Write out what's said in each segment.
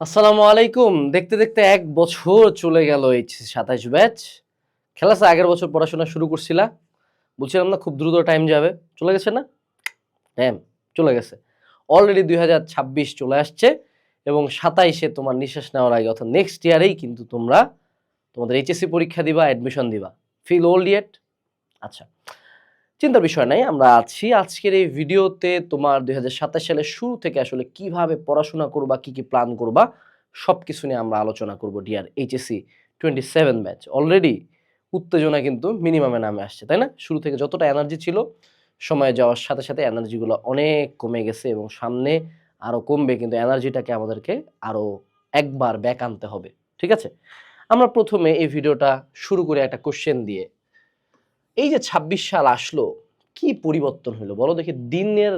আসসালামু আলাইকুম। দেখতে দেখতে এক বছর চলে গেল এই সাতাইশ ব্যাচ। খেলাসে আগের বছর পড়াশোনা শুরু করছিলা। বলছিলাম না, খুব দ্রুত টাইম যাবে। চলে গেছে না? হ্যাঁ চলে গেছে। অলরেডি দুই হাজার ছাব্বিশ চলে আসছে এবং সাতাইশে তোমার নিঃশ্বাস নেওয়ার আগে, অর্থাৎ নেক্সট ইয়ারেই কিন্তু তোমরা তোমাদের এইচএসসি পরীক্ষা দিবা অ্যাডমিশন দিবা। ফিল ওল্ড ইয়েট আচ্ছা। চিন্তার বিষয় নাই, আমরা আছি। আজকের এই ভিডিওতে তোমার দুই হাজার সাতাশ সালের শুরু থেকে আসলে কীভাবে পড়াশোনা করবা, কি কি প্ল্যান করবা সব কিছু নিয়ে আমরা আলোচনা করব dear HSC twenty seven batch already উত্তেজনা কিন্তু মিনিমামে নামে আসছে, তাই না? শুরু থেকে যতটা এনার্জি ছিল, সময় যাওয়ার সাথে সাথে এনার্জিগুলো অনেক কমে গেছে এবং সামনে আরও কমবে, কিন্তু এনার্জিটাকে আমাদেরকে আরও একবার ব্যাক আনতে হবে, ঠিক আছে? আমরা প্রথমে এই ভিডিওটা শুরু করে একটা কোশ্চেন দিয়ে। এই যে ২৬ সাল আসলো, কি পরিবর্তন হলো? বলো দেখি, দিনের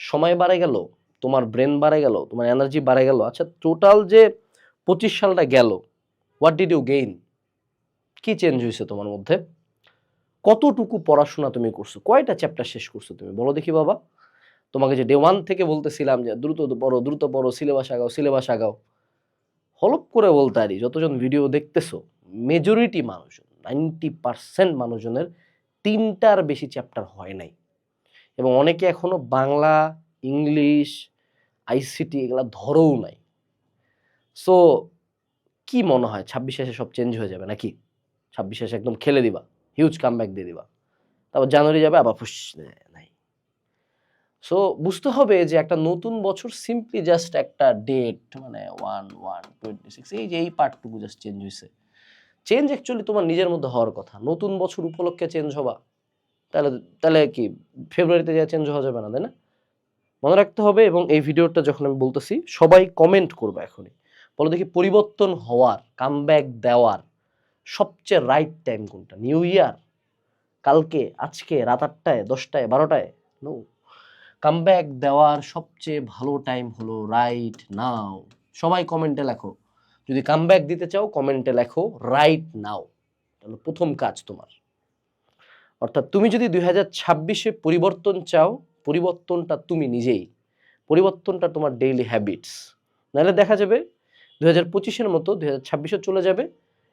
সময় বাড়ে গেল, তোমার ব্রেন বাড়ে গেল, তোমার এনার্জি বাড়ে গেল। আচ্ছা টোটাল যে পঁচিশ সালটা গেল হোয়াট ডিড ইউ গেইন কি চেঞ্জ হয়েছে তোমার মধ্যে? কতটুকু পড়াশোনা তুমি করছ? কয়টা চ্যাপ্টার শেষ করছ তুমি? বলো দেখি বাবা। তোমাকে যে ডে ওয়ান থেকে বলতেছিলাম যে দ্রুত পড়ো দ্রুত পড়ো সিলেবাস আগাও সিলেবাস আগাও। হলপ করে বলতে পারি, যতজন ভিডিও দেখতেছো মেজরিটি মানুষজন নাইনটি পার্সেন্ট মানুষজনের তিনটার বেশি চ্যাপ্টার হয় নাই। এবং অনেকে এখনও বাংলা, ইংলিশ আইসিটি এগুলা ধরেও নাই। সো কি মনে হয়, ছাব্বিশ শেষে সব চেঞ্জ হয়ে যাবে নাকি? ছাব্বিশ এসে একদম খেলে দিবা হিউজ কামব্যাক দিয়ে দিবা। তারপর জানুয়ারি যাবে, আবার ফুস নাই। সো বুঝতে হবে যে একটা নতুন বছর সিম্পলি জাস্ট একটা ডেট মানে ওয়ান ওয়ান টোয়েন্টি সিক্স এই যে এই পার্টটুকু জাস্ট চেঞ্জ হয়েছে চেঞ্জ অ্যাকচুয়ালি তোমার নিজের মধ্যে হওয়ার কথা। নতুন বছর উপলক্ষে চেঞ্জ হবা। তাহলে তাহলে কি ফেব্রুয়ারিতে যা চেঞ্জ হওয়া যাবে না, তাই না? মনে রাখতে হবে এবং এই ভিডিওটা যখন আমি বলতেছি, সবাই কমেন্ট করবে এখনই। বলো দেখি, পরিবর্তন হওয়ার কামব্যাক দেওয়ার সবচেয়ে রাইট টাইম কোনটা? নিউ ইয়ার কালকে, আজকে, রাত আটটায়, দশটায়, বারোটায়? নো কামব্যাক দেওয়ার সবচেয়ে ভালো টাইম হলো রাইট নাও সবাই কমেন্টে লেখো। যদি কামব্যাক দিতে চাও কমেন্টে লেখো রাইট নাও তাহলে প্রথম কাজ তোমার। অর্থাৎ তুমি যদি দুই হাজার ছাব্বিশে পরিবর্তন চাও, পরিবর্তনটা তুমি নিজেই। পরিবর্তনটা তোমার ডেইলি হ্যাবিটস নাহলে দেখা যাবে দুই হাজার পঁচিশের মতো দুই হাজার ছাব্বিশে চলে যাবে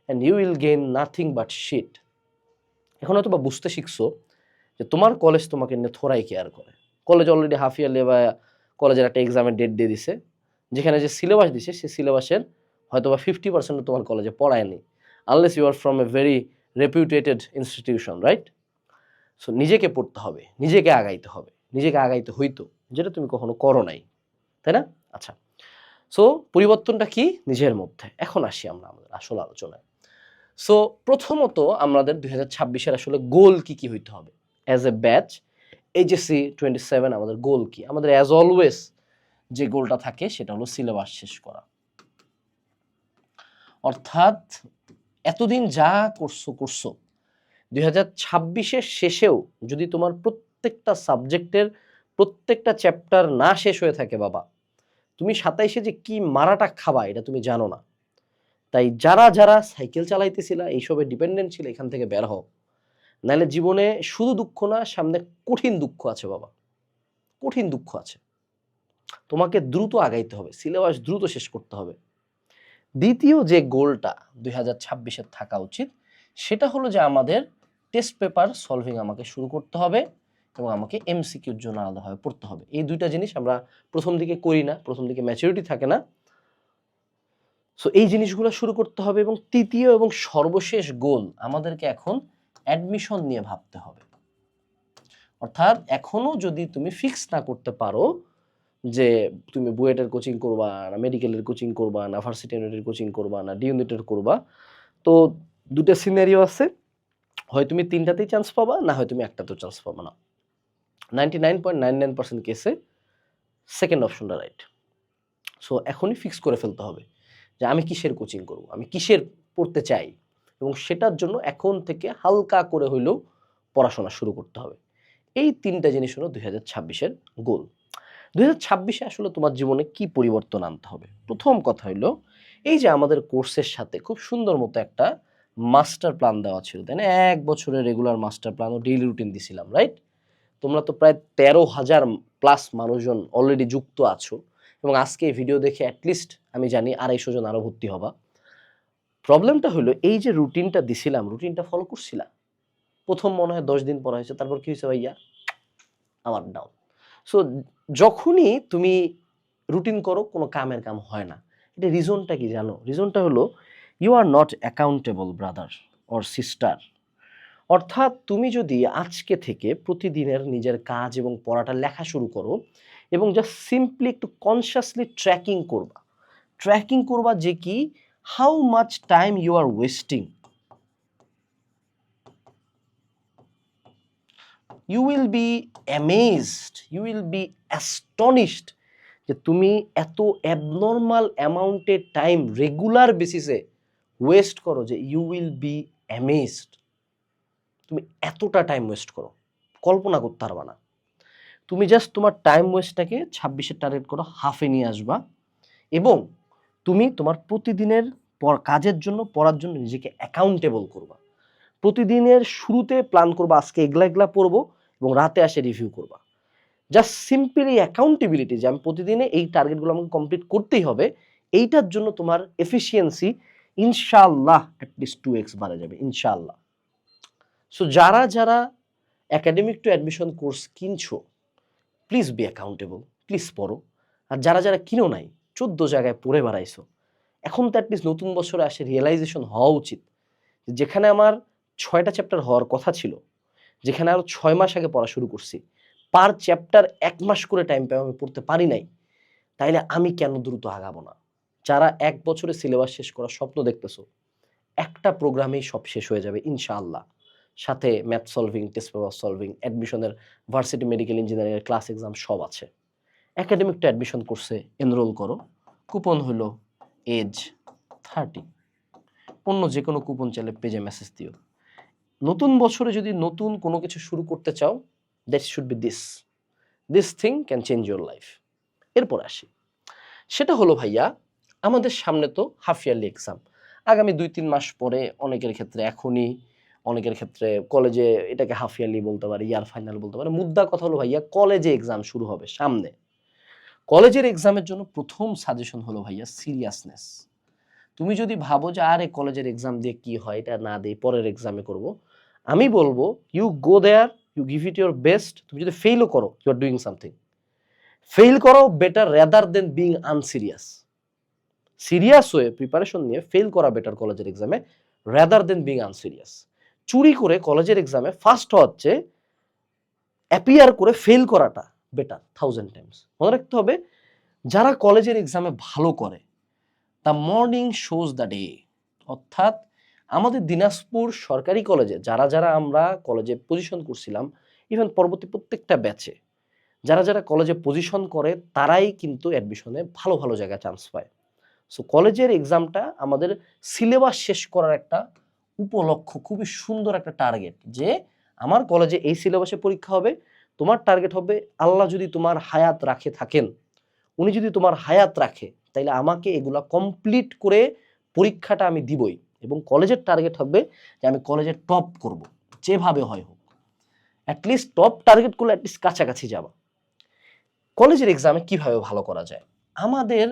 and you will gain nothing but shit এখন হয়তো বা বুঝতে শিখছো যে তোমার কলেজ তোমাকে নিয়ে থোড়াই কেয়ার করে। কলেজ অলরেডি হাফ ইয়ারলি বা কলেজের একটা এক্সামের ডেট দিয়ে দিছে। যেখানে যে সিলেবাস দিছে সেই সিলেবাসের হয়তো বা ফিফটি পার্সেন্ট তোমার কলেজে পড়ায়নি unless you are from a very reputated institution right so নিজেকে পড়তে হবে, নিজেকে আগাইতে হবে, নিজেকে আগাইতে হইতো, যেটা তুমি কখনো করো নাই, তাই না? আচ্ছা সো পরিবর্তনটা কি? নিজের মধ্যে। এখন আসি আমরা আমাদের আসল আলোচনায়। সো প্রথমত আমাদের দুই হাজার আসলে গোল কি কি হইতে হবে? As a batch HSC twenty seven আমাদের গোল কি? আমাদের অ্যাজ অলওয়েজ যে গোলটা থাকে, সেটা হলো সিলেবাস শেষ করা। অর্থাৎ এতদিন যা করছ করছ। দুই হাজার ছাব্বিশের শেষেও যদি তোমার প্রত্যেকটা সাবজেক্টের প্রত্যেকটা চ্যাপ্টার না শেষ হয়ে থাকে, বাবা, তুমি সাতাইশে যে কি মারাটা খাবা, এটা তুমি জানো না। তাই যারা যারা সাইকেল চালাইতেছিলা, এইসবে ডিপেন্ডেন্ট ছিল, এখান থেকে বের হও। নাহলে জীবনে শুধু দুঃখ না, সামনে কঠিন দুঃখ আছে, বাবা। কঠিন দুঃখ আছে। তোমাকে দ্রুত আগাইতে হবে, সিলেবাস দ্রুত শেষ করতে হবে। দ্বিতীয় যে গোলটা দুই হাজার ছাব্বিশের থাকা উচিত, সেটা হলো যে আমাদের টেস্ট পেপার সলভিং আমাকে শুরু করতে হবে এবং আমাকে এমসিকিউর জন্য আলাদাভাবে পড়তে হবে। এই দুইটা জিনিস আমরা প্রথম দিকে করি না, প্রথম দিকে ম্যাচুরিটি থাকে না। সো এই জিনিসগুলো শুরু করতে হবে এবং তৃতীয় এবং সর্বশেষ গোল আমাদেরকে এখন অ্যাডমিশন নিয়ে ভাবতে হবে। অর্থাৎ এখনও যদি তুমি ফিক্স না করতে পারো যে তুমি বুয়েটের কোচিং করবা না মেডিকেলের কোচিং করবা না ভার্সিটি ইউনিটের কোচিং করবা না ডি ইউনিটের করবা, তো দুটো সিনারিও আছে। হয় তুমি তিনটাতেই চান্স পাবা, না হয় তুমি একটাতেও চান্স পাবা না। Ninety nine point nine nine percent কেসে সেকেন্ড অপশনটা রাইট সো এখনই ফিক্স করে ফেলতে হবে যে আমি কিসের কোচিং করব, আমি কিসের পড়তে চাই এবং সেটার জন্য এখন থেকে হালকা করে হইলেও পড়াশোনা শুরু করতে হবে। এই তিনটা জিনিস হলো দুই হাজার ছাব্বিশের গোল দুই ছাব্বিশে আসলে তোমার জীবনে কি পরিবর্তন আনতে হবে? প্রথম কথা হইল, এই যে আমাদের কোর্সের সাথে খুব সুন্দর মতো একটা মাস্টার প্ল্যান দেওয়া ছিল, তাই না? এক বছরের রেগুলার মাস্টার প্ল্যান ও ডেইলি রুটিন দিছিলাম, রাইট? তোমরা তো প্রায় তেরো হাজার প্লাস মানুষজন অলরেডি যুক্ত আছো, এবং আজকে এই ভিডিও দেখে অ্যাটলিস্ট আমি জানি আড়াইশো জন আরও ভর্তি হবা। প্রবলেমটা হলো এই যে রুটিনটা দিছিলাম, রুটিনটা ফলো করছিলাম প্রথম মনে হয় দশ দিন পর হয়েছে, তারপর কি হয়েছে ভাইয়া? আমার ডাউন সো যখনই তুমি রুটিন করো, কোনো কামের কাম হয় না। এটা রিজনটা কি জানো? রিজনটা হলো you are not accountable brother or sister অর্থাৎ তুমি যদি আজকে থেকে প্রতিদিনের নিজের কাজ এবং পড়াটা লেখা শুরু করো এবং জাস্ট সিম্পলি একটু কনসিয়াসলি ট্র্যাকিং করবা। ট্র্যাকিং করবা যে কি how much time you are wasting you will be amazed you will be astonished যে তুমি এত অ্যাবনর্মাল অ্যামাউন্টের টাইম রেগুলার বেসিসে ওয়েস্ট করো যে ইউ উইল বি অ্যামেজড তুমি এতটা টাইম ওয়েস্ট করো, কল্পনা করতে পারবা না। তুমি জাস্ট তোমার টাইম ওয়েস্টটাকে ছাব্বিশের টার্গেট করো হাফে নিয়ে আসবা এবং তুমি তোমার প্রতিদিনের পর, কাজের জন্য, পড়ার জন্য নিজেকে অ্যাকাউন্টেবল করবা। প্রতিদিনের শুরুতে প্ল্যান করবা, আজকে এগলা এগলা পড়ব এবং রাতে আসে রিভিউ করবা। জাস্ট সিম্পলি অ্যাকাউন্টেবিলিটি যে আমি প্রতিদিনে এই টার্গেটগুলো আমাকে কমপ্লিট করতেই হবে, এইটার জন্য তোমার এফিসিয়েন্সি ইনশাআল্লাহ অ্যাটলিস্ট টু এক্স বাড়া যাবে ইনশাল্লাহ সো যারা যারা অ্যাকাডেমিক টু অ্যাডমিশন কোর্স কিনছো প্লিজ বি অ্যাকাউন্টেবল প্লিজ পড়ো। আর যারা যারা কিনো নাই, চোদ্দ জায়গায় পড়ে বেড়াইছো, এখন তো অ্যাটলিস্ট নতুন বছরে আসে রিয়েলাইজেশন হওয়া উচিত। যেখানে আমার ছয়টা চ্যাপ্টার হওয়ার কথা ছিল যেখানে আরও ছয় মাস আগে পড়া শুরু করছি। পার চ্যাপ্টার এক মাস করে টাইম পাই আমি পড়তে পারি নাই। তাইলে আমি কেন দ্রুত আগাবো না? যারা এক বছরে সিলেবাস শেষ করার স্বপ্ন দেখতেছো, একটা প্রোগ্রামেই সব শেষ হয়ে যাবে, ইনশাআল্লাহ। সাথে math solving test paper solving অ্যাডমিশনের ভার্সিটি মেডিকেল ইঞ্জিনিয়ারিংয়ের ক্লাস এক্সাম সব আছে। একাডেমিক টু অ্যাডমিশন কোর্সে এনরোল করো। কুপন হলো এজ থার্টি অন্য যে কোনো কুপন চাইলে পেজে মেসেজ দিও। নতুন বছরে যদি নতুন কোনো কিছু শুরু করতে চাও that should be this this thing can change your life এরপর আসি। সেটা হলো ভাইয়া, আমাদের সামনে তো হাফ ইয়ারলি এক্সাম আগামী দুই, তিন মাস পরে অনেকের ক্ষেত্রে এখনই, অনেকের ক্ষেত্রে কলেজে এটাকে হাফ ইয়ারলি বলতে পারে ইয়ার ফাইনাল বলতে পারে। মুদ্রা কথা হলো ভাইয়া কলেজে এক্সাম শুরু হবে সামনে। কলেজের এক্সামের জন্য প্রথম সাজেশন হলো ভাইয়া সিরিয়াসনেস তুমি যদি ভাবো যে, আরে কলেজের এক্সাম দিয়ে কি হয়, এটা না দিয়ে পরের এক্সামে করব আমি বলব you go there you give it your best তুমি যদি ফেইলও করো you are doing something fail করো better rather than being unserious serious হয়ে প্রিপারেশন নিয়ে ফেল করা বেটার কলেজের এক্সামে রেদার দেন বিং আনসিরিয়াস চুরি করে কলেজের এক্সামে ফার্স্ট হচ্ছে অ্যাপিয়ার করে ফেল করাটা বেটার থাউজেন্ড টাইমস মনে রাখতে হবে, যারা কলেজের এক্সামে ভালো করে the morning shows the day অর্থাৎ আমাদের দিনাজপুর সরকারি কলেজে, যারা যারা আমরা কলেজে পজিশন করছিলাম ইভেন পরবর্তী প্রত্যেকটা ব্যাচে যারা যারা কলেজে পজিশন করে, তারাই কিন্তু অ্যাডমিশনে ভালো ভালো জায়গায় চান্স পায়। সো কলেজের এক্সামটা আমাদের সিলেবাস শেষ করার একটা উপলক্ষ, খুবই সুন্দর একটা টার্গেট যে, আমার কলেজে এই সিলেবাসে পরীক্ষা হবে, তোমার টার্গেট হবে আল্লাহ যদি তোমার হায়াত রাখে থাকেন, উনি যদি তোমার হায়াত রাখে, তাইলে আমাকে এগুলা কমপ্লিট করে পরীক্ষাটা আমি দিবই। এবং কলেজের টার্গেট হবে যে আমি কলেজে টপ করব, যেভাবে হয় হোক। অ্যাটলিস্ট টপ টার্গেট করলে অ্যাটলিস্ট কাছাকাছি যাবা কলেজের এক্সামে কীভাবে ভালো করা যায়? আমাদের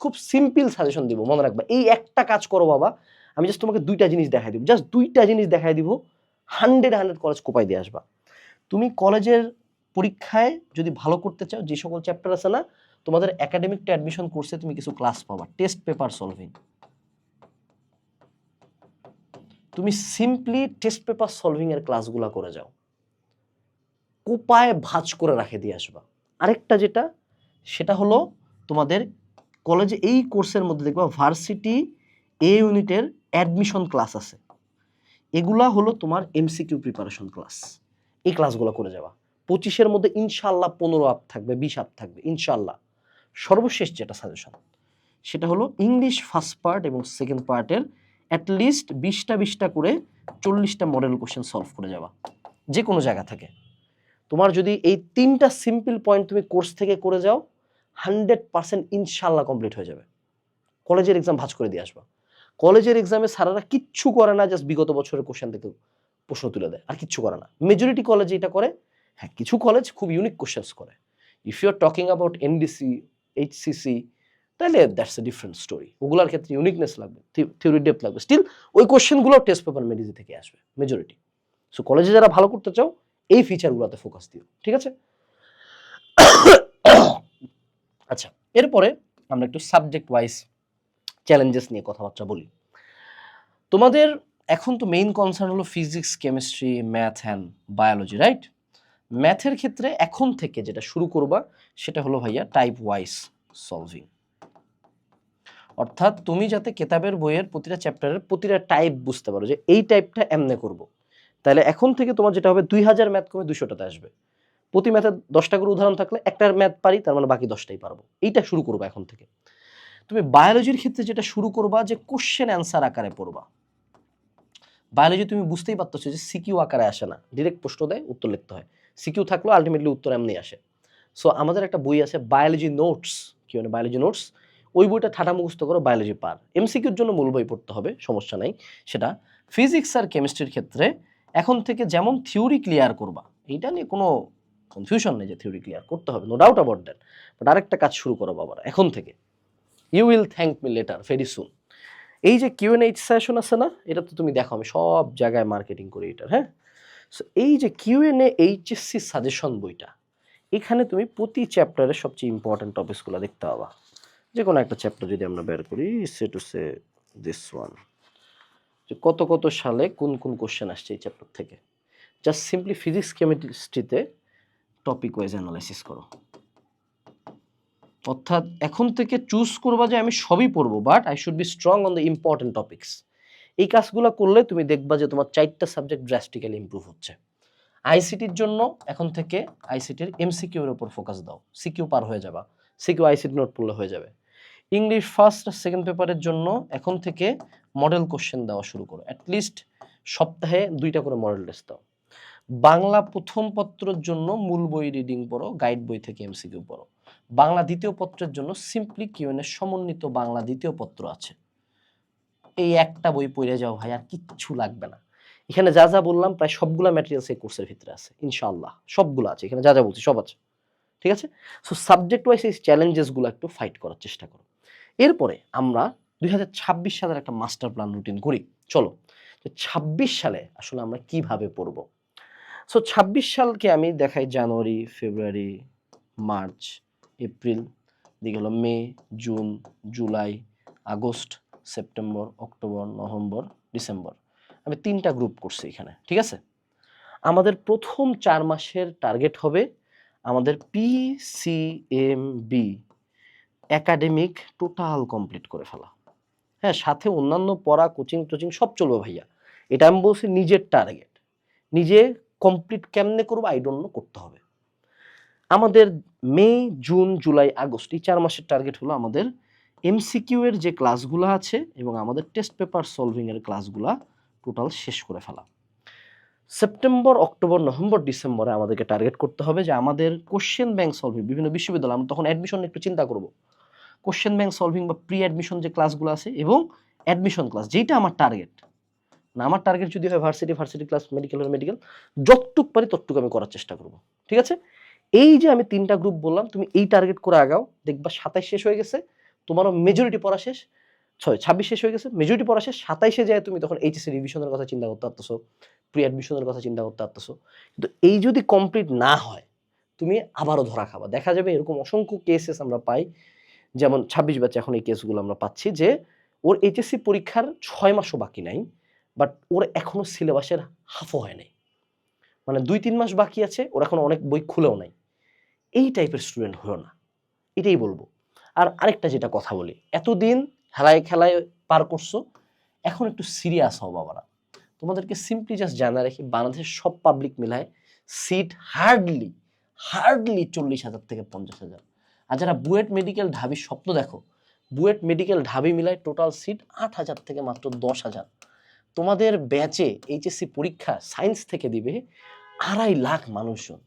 খুব সিম্পল সাজেশন দিব, মনে রাখবা, এই একটা কাজ করো বাবা, আমি জাস্ট তোমাকে দুইটা জিনিস দেখাই দিব জাস্ট দুইটা জিনিস দেখাই দিব হান্ড্রেড হান্ড্রেড কলেজ কোপাই দিয়ে আসবা। তুমি কলেজের পরীক্ষায় যদি ভালো করতে চাও, যে সকল চ্যাপ্টার আছে না, তোমাদের একাডেমিকটা অ্যাডমিশন কোর্সে তুমি কিছু ক্লাস পাবা টেস্ট পেপার সলভিং তুমি সিম্পলি টেস্ট পেপার সলভিং এর ক্লাসগুলো করে যাও। কোপায় ভাঁজ করে রাখে দিয়ে আসবা। আরেকটা যেটা, সেটা হলো তোমাদের কলেজে এই কোর্সের মধ্যে দেখবা ভার্সিটি এ ইউনিটের অ্যাডমিশন ক্লাস আছে। এগুলা হলো তোমার এমসিকিউ প্রিপারেশন ক্লাস এই ক্লাসগুলো করে যাওয়া পঁচিশের মধ্যে ইনশাল্লাহ পনেরো আপ থাকবে, বিশ আপ থাকবে ইনশাল্লাহ সর্বশেষ যেটা সাজেশন সেটা হলো ইংলিশ ফার্স্ট পার্ট এবং সেকেন্ড পার্টের অ্যাটলিস্ট বিশটা বিশটা করে চল্লিশটা মডেল কোশ্চেন সলভ করে যাওয়া যে কোনো জায়গা থেকে। তোমার যদি এই তিনটা সিম্পল পয়েন্ট তুমি কোর্স থেকে করে যাও হান্ড্রেড পার্সেন্ট ইনশাল্লাহ কমপ্লিট হয়ে যাবে। কলেজের এক্সাম ভাজ করে দিয়ে আসবা। কলেজের এক্সামে সারারা কিচ্ছু করে না জাস্ট বিগত বছরের কোশ্চেন থেকে প্রশ্ন তুলে দেয়, আর কিচ্ছু করে না। মেজরিটি কলেজে এটা করে হ্যাঁ কিছু কলেজ খুব ইউনিক কোশ্চেন্স করে। If you are talking about NDC HCC তাহলে দ্যাটস এ ডিফারেন্ট স্টোরি ওগুলোর ক্ষেত্রে ইউনিকনেস লাগবে থিওরি ডেপথ লাগবে। স্টিল ওই কোশ্চেনগুলো টেস্ট পেপার মেডিজি থেকে আসবে মেজরিটি সো কলেজে যারা ভালো করতে চাও, এই ফিচারগুলোতে ফোকাস দিও, ঠিক আছে? আচ্ছা এরপরে আমরা একটু সাবজেক্ট ওয়াইজ চ্যালেঞ্জেস নিয়ে কথাবার্তা বলি। তোমাদের এখন তো মেইন কনসার্ন হলো physics chemistry math and biology right ম্যাথের ক্ষেত্রে এখন থেকে যেটা শুরু করবা, সেটা হলো ভাইয়া টাইপ ওয়াইজ সলভিং অর্থাৎ তুমি যাতে কেতাবের বইয়ের প্রতিটা চ্যাপ্টারের প্রতিটা টাইপ বুঝতে পারো যে এই টাইপটা এমনে করব। তাহলে এখন থেকে তোমার যেটা হবে দুই হাজার ম্যাথ কমে দুশোটাতে আসবে। প্রতি ম্যাথে দশটা করে উদাহরণ থাকলে একটার ম্যাথ পারি, তার মানে বাকি দশটাই পারব। এইটা শুরু করব এখন থেকে। তুমি বায়োলজির ক্ষেত্রে যেটা শুরু করবা যে কোশ্চেন অ্যান্সার আকারে পড়বা। বায়োলজি তুমি বুঝতেই পারতেছো যে সিকিউ আকারে আসে না। ডিরেক্ট প্রশ্ন দেয়, উত্তর লিখতে হয়। সিকিউ থাকলেও আলটিমেটলি উত্তর এমনি আসে। সো আমাদের একটা বই আছে বায়োলজি নোটস কি মানে বায়োলজি নোটস ওই বইটা ঠাটা মুখস্থ করো বায়োলজি পার। এমসিকিউর জন্য মূল বই পড়তে হবে, সমস্যা নাই। সেটা ফিজিক্স আর কেমিস্ট্রির ক্ষেত্রে এখন থেকে যেমন থিওরি ক্লিয়ার করবা, এইটা নিয়ে কোনো কনফিউশন নেই যে থিওরি ক্লিয়ার করতে হবে no doubt about that but আরেকটা কাজ শুরু করো বাবার, এখন থেকে। You will thank me later very soon এই যে কিউ এন এইচ সেশন আছে না, এটা তো তুমি দেখো, আমি সব জায়গায় মার্কেটিং করি এটার হ্যাঁ? সো এই যে কিউ এন এইচএসসি সাজেশন বইটা, এখানে তুমি প্রতি চ্যাপ্টারের সবচেয়ে ইম্পর্টেন্ট টপিকসগুলো দেখতে পাবা। যে কোনো একটা চ্যাপ্টার যদি আমরা বের করি say to say this one যে কত কত সালে কোন কোন কোশ্চেন আসছে এই চ্যাপ্টার থেকে? জাস্ট সিম্পলি ফিজিক্স কেমিস্ট্রিতে টপিক ওয়াইজ অ্যানালাইসিস করো। অর্থাৎ এখন থেকে চুজ করবা যে আমি সবই পড়ব but I should be strong on the important topics এই কাজগুলো করলে তুমি দেখবা যে তোমার চারটা সাবজেক্ট ড্রাস্টিক্যালি ইমপ্রুভ হচ্ছে। আইসিটির জন্য এখন থেকে আইসিটির এমসিকিউ এর উপর ফোকাস দাও। সিকিউ পার হয়ে যাবা। সিকিউ আইসিটি নোট পড়লে হয়ে যাবে। ইংলিশ ফার্স্ট সেকেন্ড পেপারের জন্য এখন থেকে মডেল কোশ্চেন দেওয়া শুরু করো। অ্যাটলিস্ট সপ্তাহে দুইটা করে মডেল টেস্ট দাও। বাংলা প্রথম পত্রের জন্য মূল বই রিডিং পড়ো গাইড বই থেকে এমসিকিউ পড়ো। বাংলা দ্বিতীয় পত্রের জন্য সিম্পলি কিউএনের সমন্বিত বাংলা দ্বিতীয় পত্র আছে। এই একটা বই পড়ে যাও ভাই, আর কিচ্ছু লাগবে না। এখানে যা যা বললাম, প্রায় সবগুলা ম্যাটেরিয়ালস এই কোর্সের ভিতরে আছে, ইনশাআল্লাহ। সবগুলো আছে, এখানে যা যা বলছি সব আছে। ঠিক আছে? সো সাবজেক্ট ওয়াইজ এই চ্যালেঞ্জেসগুলো একটু ফাইট করার চেষ্টা করো। এরপরে আমরা দু হাজার ছাব্বিশ সালের একটা মাস্টার প্ল্যান রুটিন করি। চলো, তো ছাব্বিশ সালে আসলে আমরা কীভাবে পড়ব? সো ছাব্বিশ সালকে আমি দেখাই জানুয়ারি, ফেব্রুয়ারি, মার্চ, এপ্রিল, দিকে হলো May, June, July, August, September, October, November, December. আমি তিনটা গ্রুপ করছি এখানে, ঠিক আছে? আমাদের প্রথম চার মাসের টার্গেট হবে আমাদের পিসিএমবি একাডেমিক টোটাল কমপ্লিট করে ফেলা। হ্যাঁ সাথে অন্যান্য পড়া কোচিং টোচিং সব চলবে ভাইয়া। এটা আমি বলছি নিজের টার্গেট নিজে কমপ্লিট কেমনে করব? আই ডোন্ট নো করতে হবে। আমাদের মে, জুন, জুলাই, আগস্ট এই চার মাসের টার্গেট হলো আমাদের এমসিকিউ এর যে ক্লাসগুলো আছে এবং আমাদের টেস্ট পেপার সলভিং এর ক্লাসগুলা টোটাল শেষ করে ফেলা। সেপ্টেম্বর অক্টোবর নভেম্বর ডিসেম্বরে আমাদেরকে টার্গেট করতে হবে যে আমাদের কোশ্চেন ব্যাংক সলভিং বিভিন্ন বিশ্ববিদ্যালয়, আমরা তখন অ্যাডমিশন একটু চিন্তা করব। কোশ্চেন ব্যাংক সলভিং বা প্রি অ্যাডমিশন যে ক্লাসগুলো আছে এবং অ্যাডমিশন ক্লাস যেটা আমার টার্গেট না, আমার টার্গেট যদি হয় varsity varsity class medical medical যতটুক পারি ততটুকু আমি করার চেষ্টা করব। ঠিক আছে? এই যে আমি তিনটা গ্রুপ বললাম, তুমি এই টার্গেট করে আগাও, দেখবা সাতাইশ শেষ হয়ে গেছে, তোমারও মেজরিটি পড়া শেষ। ছয়, ছাব্বিশ শেষ হয়ে গেছে মেজরিটি পড়া শেষ, সাতাইশে যায় তুমি তখন এইচএসি রিভিশনের কথা চিন্তা করতে পারতেছো প্রি অ্যাডমিশনের কথা চিন্তা করতে পারতেছো। কিন্তু এই যদি কমপ্লিট না হয়, তুমি আবারও ধরা খাবা। দেখা যাবে এরকম অসংখ্য কেসেস আমরা পাই যেমন ছাব্বিশ ব্যাচে এখন এই কেসগুলো আমরা পাচ্ছি যে ওর এইচএসসি পরীক্ষার ছয় মাসও বাকি নাই বাট ওর এখনও সিলেবাসের হাফও হয় নাই। মানে দুই তিন মাস বাকি আছে, ওর এখন অনেক বই খুলেও নাই। এই টাইপের স্টুডেন্ট হলো না, এটাই বলব। আর আরেকটা যেটা কথা বলি, এতদিন খেলায় খেলায় পার করছ, এখন একটু সিরিয়াস হও বাবারা। তোমাদেরকে সিম্পলি জাস্ট জানা রাখি, বাংলাদেশের সব পাবলিক মিলায় সিট হার্ডলি হার্ডলি চল্লিশ হাজার থেকে পঞ্চাশ হাজার। আর যারা বুয়েট মেডিকেল ঢাবির স্বপ্ন দেখো, বুয়েট মেডিকেল ঢাবি মিলায় টোটাল সিট আট হাজার থেকে মাত্র দশ হাজার। তোমাদের ব্যাচে এইচএসসি পরীক্ষা সায়েন্স থেকে দিবে আড়াই লাখ মানুষজন।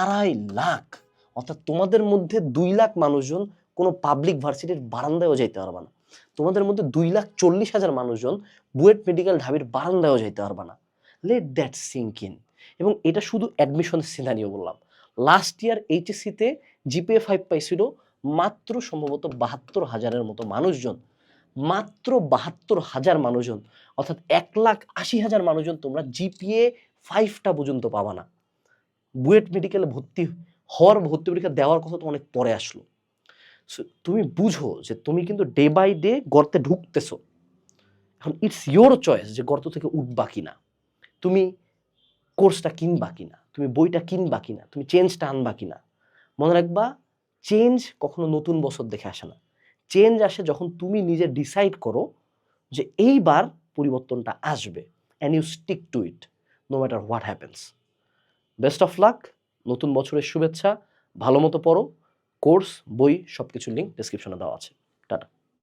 আড়াই লাখ। অর্থাৎ তোমাদের মধ্যে দুই লাখ মানুষজন কোনো পাবলিক ভার্সিটির বারান্দায়ও যাইতে পারবে না। তোমাদের মধ্যে দুই লাখ চল্লিশ হাজার মানুষজন বুয়েট মেডিকেল ঢাবির বারান্দায়ও যাইতে পারবে না। লেট দ্যাট সিঙ্ক ইন এবং এটা শুধু অ্যাডমিশন সিনারিও বললাম। লাস্ট ইয়ার এইচএসসিতে জিপিএ ফাইভ পাইছিল মাত্র সম্ভবত বাহাত্তর হাজারের মতো মানুষজন। মাত্র বাহাত্তর হাজার মানুষজন, অর্থাৎ এক লাখ আশি হাজার মানুষজন তোমরা জিপিএ ফাইভটা পর্যন্ত পাবা না। বুয়েট মেডিকেলে ভর্তি হওয়ার ভর্তি পরীক্ষা দেওয়ার কথা তো অনেক পরে আসলো। তুমি বুঝো যে তুমি কিন্তু ডে বাই ডে গর্তে ঢুকতেছো। এখন ইটস ইয়োর চয়েস যে গর্ত থেকে উঠবা কিনা। তুমি কোর্সটা কিনবা কিনা, তুমি বইটা কিনবা কিনা, তুমি চেঞ্জটা আনবা কিনা। মনে রাখবা চেঞ্জ কখনো নতুন বছর দেখে আসে না। চেঞ্জ আসে যখন তুমি নিজে ডিসাইড করো যে এইবার পরিবর্তনটা আসবে and you stick to it no matter what happens best of luck নতুন বছরের শুভেচ্ছা, ভালো মতো পড়ো কোর্স বই সব কিছুর লিঙ্ক ডিসক্রিপশনে দেওয়া আছে। টাটা।